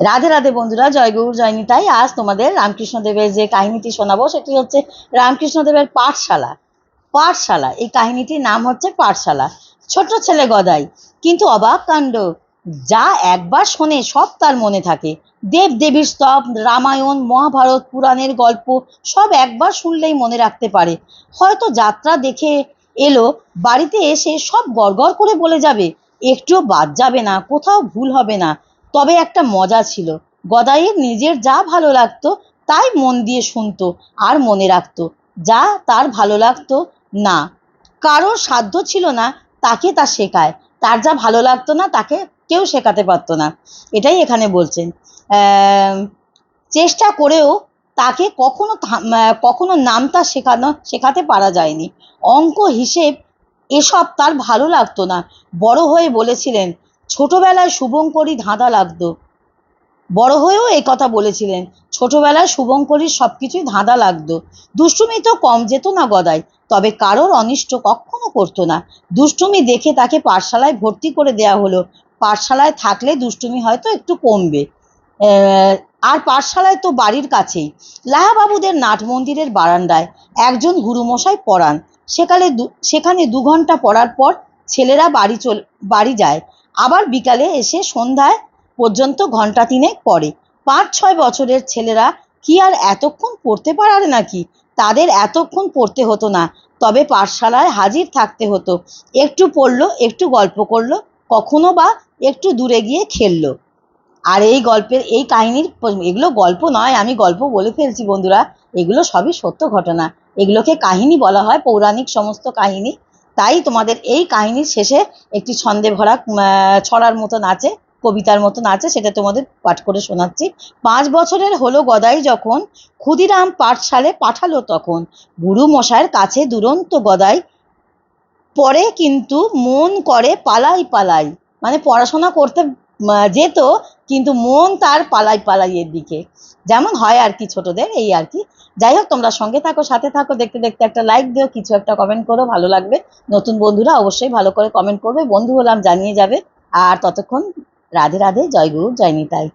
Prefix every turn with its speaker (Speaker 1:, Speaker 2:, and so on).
Speaker 1: রাধে রাধে বন্ধুরা, জয় গৌর তাই আজ তোমাদের রামকৃষ্ণদেবের যে কাহিনীটি শোনাবো, সেটি হচ্ছে রামকৃষ্ণদেবের পাঠশালা। পাঠশালা, এই কাহিনীটির নাম হচ্ছে পাঠশালা। ছোট ছেলে গদাই, কিন্তু অবাক কাণ্ড। যা একবার শোনে, সব তার মনে থাকে। দেব দেবীর স্তব, রামায়ণ, মহাভারত, পুরাণের গল্প, সব একবার শুনলেই মনে রাখতে পারে। হয়তো যাত্রা দেখে এলো, বাড়িতে এসে সব গড়গড় করে বলে যাবে, একটুও বাদ যাবে না, কোথাও ভুল হবে না। তবে একটা মজা ছিল। গদাইয়ের নিজের যা ভালো লাগতো, তাই মন দিয়ে শুনতো আর মনে রাখতো। যা তার ভালো লাগতো, না। কারোর সাধ্য ছিল না, তাকে তা শেখায়। তার যা ভালো লাগতো না, তাকে কেউ শেখাতে পারতো না। এটাই এখানে বলছেন। চেষ্টা করেও তাকে কখনো কখনো নামতা শেখানো, শেখাতে পারা যায়নি। অঙ্ক, হিসেব, এসব তার ভালো লাগতো না। বড় হয়ে বলেছিলেন ছোটবেলায় শুভঙ্করী ধাঁধা লাগতো। বড় হয়েও এই কথা বলেছিলেন, ছোটবেলায় শুভঙ্করীর সব কিছুই ধাঁধা লাগতো। দুষ্টুমি তো কম যেত না গদাই, তবে কারোর অনিষ্ট কখনো করতো না। দুষ্টুমি দেখে তাকে পাঠশালায় ভর্তি করে দেয়া হলো। পাঠশালায় থাকলে দুষ্টুমি হয়তো একটু কমবে। আর পাঠশালায় তো বাড়ির কাছেই। লাহাবাবুদের নাট মন্দিরের বারান্দায় একজন গুরুমশাই পড়ান। সেকালে সেখানে দু ঘণ্টা পড়ার পর ছেলেরা বাড়ি চল, বাড়ি যায়। আবার বিকালে এসে সন্ধ্যায় পর্যন্ত ঘণ্টা তিনেক পড়ে পাঁচ, ছয় বছরের ছেলেরা কি আর এতক্ষণ পড়তে পারে নাকি? তাদের এতক্ষণ পড়তে হতো না। তবে পাঠশালায় হাজির থাকতে হতো। একটু পড়ল, একটু গল্প করল, কখনো বা একটু দূরে গিয়ে খেললো। আর এই গল্পের, এই কাহিনীর এগুলো গল্প নয়, আমি গল্প বলে ফেলছি বন্ধুরা। এগুলো সবই সত্য ঘটনা। এগুলোকে কাহিনী বলা হয়, পৌরাণিক সমস্ত কাহিনী। তাই তোমাদের এই কাহিনীর শেষে একটি ছন্দে ভরা ছড়ার মতন আছে, কবিতার মতন আছে, সেটা তোমাদের পাঠ করে শোনাচ্ছি। পাঁচ বছরের হলো গদাই যখন, ক্ষুদিরাম পাঠশালে পাঠালো তখন। গুরু মশাইয়ের কাছে দুরন্ত গদাই, পরে কিন্তু মন করে পালাই পালাই। মানে পড়াশোনা করতে যেত, কিন্তু মন তার পালাই পালাইয়ের দিকে যেমন হয় আর কি ছোটদের, এই আর কি। যাই হোক, তোমরা সঙ্গে থাকো, সাথে থাকো, দেখতে দেখতে একটা লাইক দিও, কিছু একটা কমেন্ট করো, ভালো লাগবে। নতুন বন্ধুরা অবশ্যই ভালো করে কমেন্ট করবে, বন্ধু হলাম জানিয়ে যাবে। আর ততক্ষণ রাধে রাধে, জয় গুরু, জয় নিতাই।